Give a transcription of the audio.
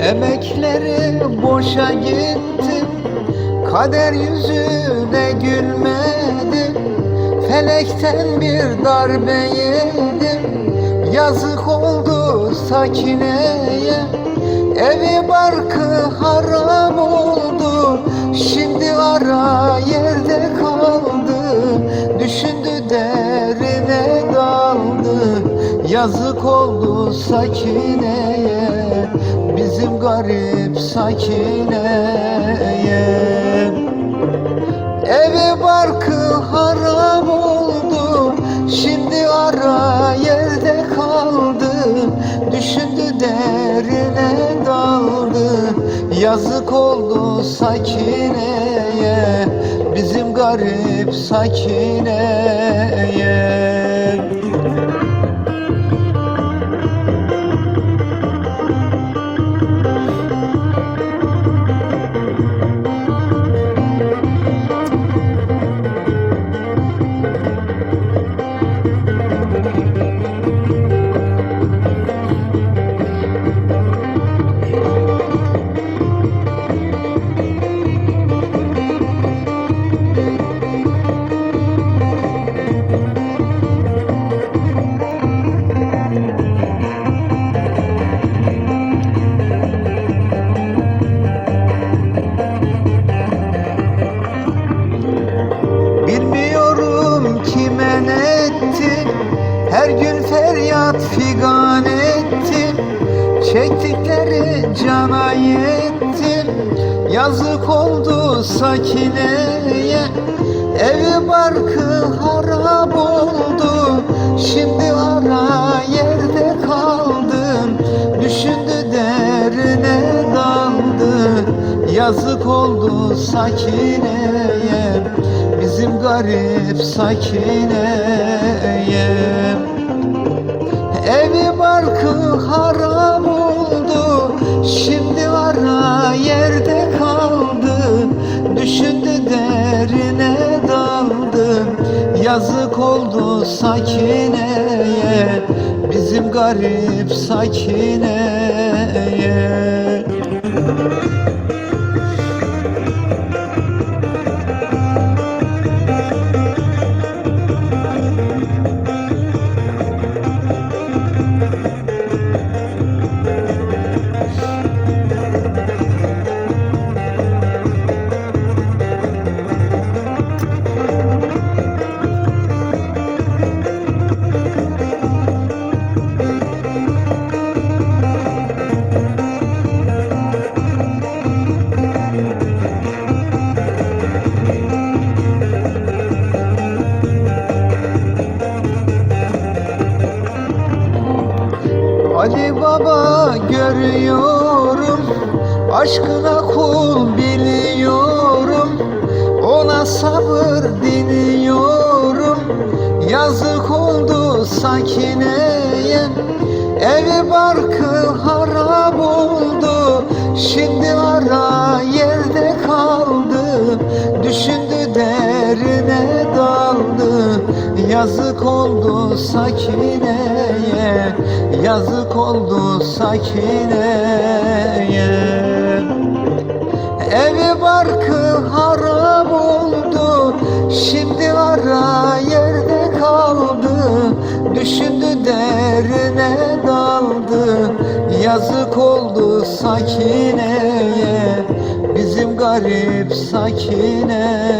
Emeklerim boşa gittim Kader yüzüne gülmedim. Felekten bir darbe yedim Yazık oldu sakineye. Evi barkı haram oldu. Şimdi ara yerde kaldı. Düşündü derine daldı. Yazık oldu sakineye. Bizim garip sakineye Evi barkı haram oldu. Şimdi ara yerde kaldı. Düşündü derine daldı. Yazık oldu sakineye. Bizim garip sakineye figan ettim Çektikleri cana yettim. Yazık oldu sakineye Evi barkı harap oldu. Şimdi ara yerde kaldım Düşündü derine daldı Yazık oldu sakineye Bizim garip sakineye Düşündü derine daldı. Yazık oldu sakineye. Bizim garip sakineye görüyorum. Aşkına kul biliyorum. Ona sabır diliyorum. Yazık oldu sakineye Evi barkı harap oldu. Şimdi ara yerde kaldı Yazık oldu sakineye Yazık oldu sakineye. Evi barkı harap oldu Şimdi ara yerde kaldı. Düşündü derine daldı Yazık oldu sakineye. Bizim garip sakineye